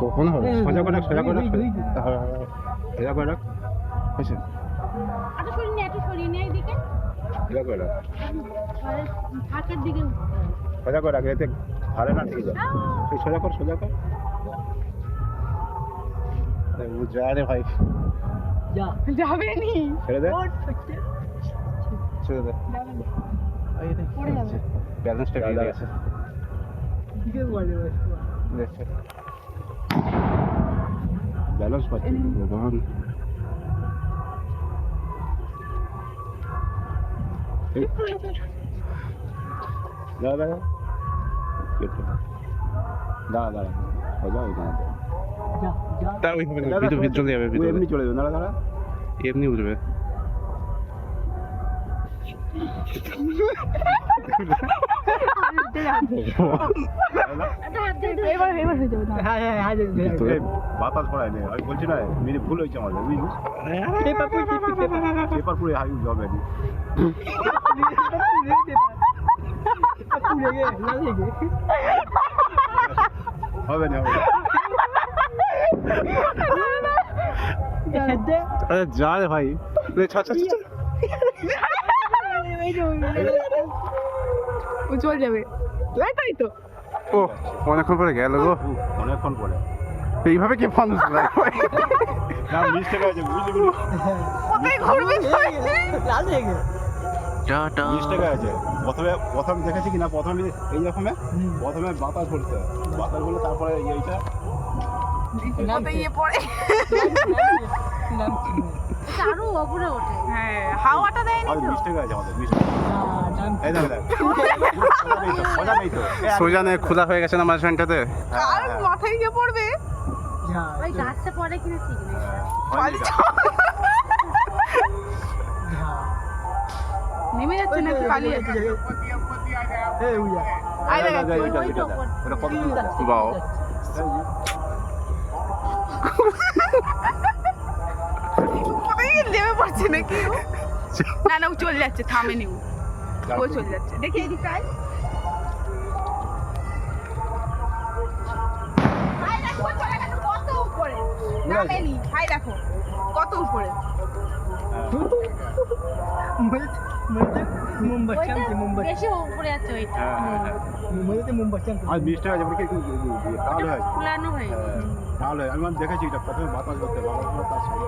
কখন হবে সোজা করে সোজা করে রাখ, সোজা- হ্যাঁ, হ্যাঁ, সোজা করে রাখ। হয়েছে? আটা সরিয়ে নে একটু সরিয়ে নে এইদিকে সোজা করে রাখ। সোজা করে এতে হারে না ঠিক আছে। সোজা কর সোজা কর। এই ও যা রে ভাই। যাবে নি ছেড়ে দে। ছেড়ে দে। ব্যালেন্সটা দাদা। দিয়ে গেছে দেখছে ব্যালেন্স পাচ্ছি ভগবান এই। দাঁড়া দাঁড়া কেটে দাঁড়া দাঁড়া সোজা ওইখানে দে। তা ওইভাবে না, দাঁড়া, ভিতর ভিতর চলে যাবে ও ভিতরে এমনি চলে যাবে দাঁড়া দাঁড়া এমনি উঠবে বাতাস পড়ায় নে আমি বলছি না মেরে ভুল হয়েছে আমাদের বুঝলি পেপার পুরে হাই যাবে হবে না হবে আরে যা রে ভাই। রে ছা ছা ছা ও চলে যাবে। তাই তো। ও অনেকক্ষণ পরে গেল গো। অনেকক্ষণ পরে। এইভাবে কে ফোন না মিস্টেক আছে বুঝলি কোথায় ঘুরবে টাটা মিস্টেক আছে প্রথমে প্রথম দেখেছি কিনা? প্রথমে এই রকমে? প্রথমে বাতাস পড়তে হয়। বাতাস বলে তারপরে এইটা কত ইয়ে পড়ে। ওপরে ওঠে। হ্যাঁ হাওয়াটা দেয় না আর তো আমাদের সোজা নেই খোলা হয়ে গেছে না মাঝখানটাতে আর মাথায় গিয়ে পড়বে? ওই গাছটা পড়ে কিনা ঠিক নেই। নেমে যাচ্ছে নাকি পালিয়ে যাচ্ছে? আয় এই দেখ দেখ, এইটা, এইটা দেখ। এটা কত দূর যাচ্ছে? বাও কোথায় নেমে পড়ছে নাকি না না ও চলে যাচ্ছে থামেনি ও। ও চলে যাচ্ছে। দেখি এদিকে আয়। কত উপরে? নামেনি হাই দেখো কত উপরে? ওইটা বেশি উপরে আছে ওইটা। হ্যাঁ, হ্যাঁ, হ্যাঁ। আর মিস্টেক আছে কি একটু হয় ফুলানো হয়ে গেছে। তাহলে আমি মানে দেখেছি এটা প্রথমে বাতাস করতে বাতাস তার সঙ্গে